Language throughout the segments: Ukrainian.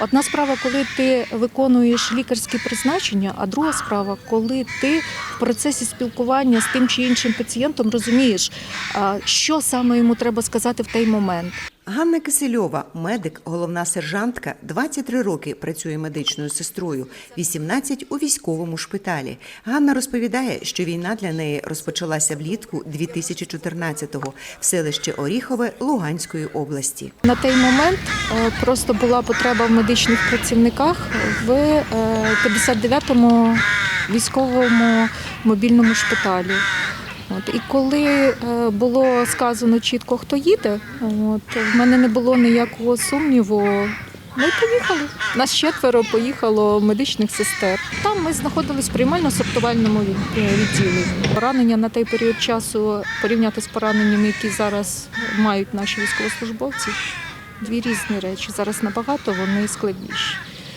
Одна справа, коли ти виконуєш лікарські призначення, а друга справа, коли ти в процесі спілкування з тим чи іншим пацієнтом розумієш, що саме йому треба сказати в той момент. Ганна Кисельова, медик, головна сержантка, 23 роки працює медичною сестрою, 18 у військовому шпиталі. Ганна розповідає, що війна для неї розпочалася влітку 2014-го в селищі Оріхове Луганської області. На той момент е, просто була потреба в медичних працівниках в е, 59-му військовому мобільному шпиталі. От, і коли е, було сказано чітко, хто їде, от, в мене не було ніякого сумніву. Ми поїхали. Нас четверо поїхало медичних сестер. Там ми знаходились в приймально-сортувальному е, відділенні. Поранення на той період часу порівняти з пораненнями, які зараз мають наші військовослужбовці, дві різні речі. Зараз набагато вони складніші.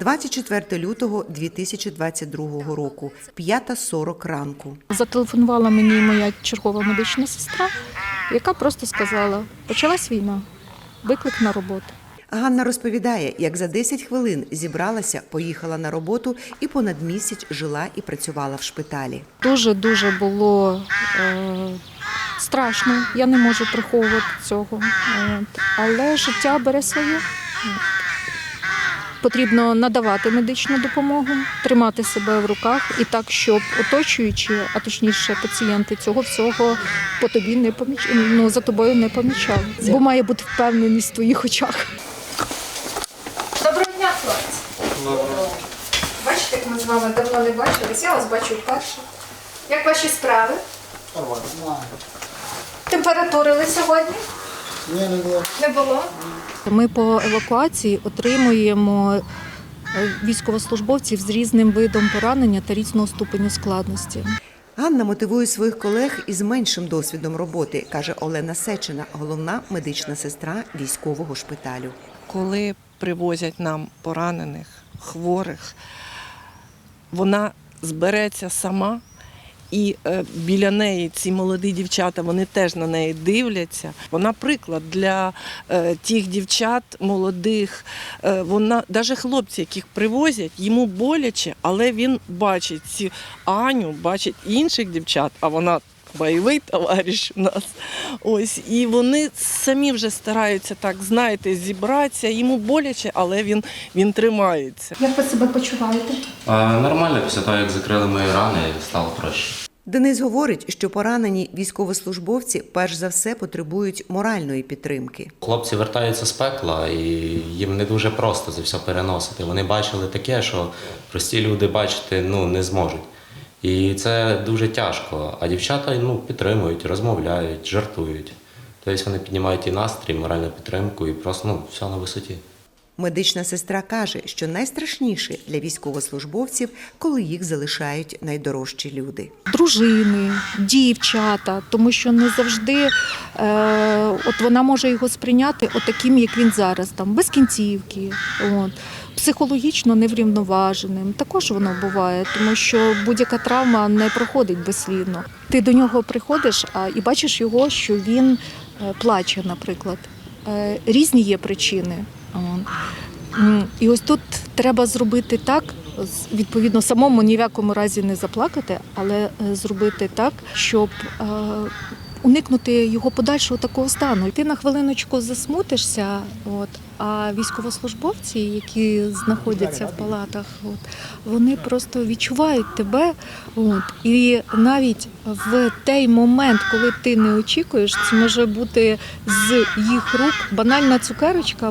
24 лютого 2022 року, 5.40 ранку. Зателефонувала мені моя чергова медична сестра, яка просто сказала: почалась війна, виклик на роботу. Ганна розповідає, як за 10 хвилин зібралася, поїхала на роботу і понад місяць жила і працювала в шпиталі. Дуже дуже було е, страшно. Я не можу приховувати цього. От. Але життя бере своє. От. Потрібно надавати медичну допомогу, тримати себе в руках і так, щоб оточуючі, а точніше пацієнти цього всього по тобі не поміч... ну, за тобою не помічали. Бо має бути впевненість в твоїх очах. Доброго дня, хлопці. Бачите, як ми з вами давно не бачились, я вас бачу вперше. Як ваші справи? Температурили сьогодні? Ні, не було. Не було. Ми по евакуації отримуємо е, військовослужбовців з різним видом поранення та різного ступеню складності. Ганна мотивує своїх колег із меншим досвідом роботи, каже Олена Сечина, головна медична сестра військового шпиталю. коли привозять нам поранених, хворих, вона збереться сама. І е, біля неї ці молоді дівчата вони теж на неї дивляться. Вона приклад для е, тих дівчат молодих. Е, вона навіть хлопці, яких привозять, йому боляче, але він бачить цю Аню, бачить інших дівчат, а вона бойовий товариш у нас. Ось і вони самі вже стараються так, знаєте, зібратися. Йому боляче, але він, він тримається. Як ви себе почуваєте? А, Нормально, після того, як закрили мої рани, стало краще. Денис говорить, що поранені військовослужбовці перш за все потребують моральної підтримки. Хлопці вертаються з пекла, і їм не дуже просто це все переносити. Вони бачили таке, що прості люди бачити ну, не зможуть. І це дуже тяжко. А дівчата ну, підтримують, розмовляють, жартують. Тобто вони піднімають і настрій, моральну підтримку, і просто ну, все на висоті. Медична сестра каже, що найстрашніше для військовослужбовців, коли їх залишають найдорожчі люди. Дружини, дівчата, тому що не завжди е, от вона може його сприйняти таким, як він зараз, там без кінцівки. От. Психологічно неврівноваженим. Також воно буває, тому що будь-яка травма не проходить безслідно. Ти до нього приходиш а, і бачиш його, що він е, плаче, наприклад. Е, Різні є причини. М, І ось тут треба зробити так, відповідно, самому ні в якому разі не заплакати, але е, зробити так, щоб е, уникнути його подальшого такого стану. Ти на хвилиночку засмутишся, от, а військовослужбовці, які знаходяться в палатах, от, вони просто відчувають тебе. От, і навіть в той момент, коли ти не очікуєш, це може бути з їх рук банальна цукерочка,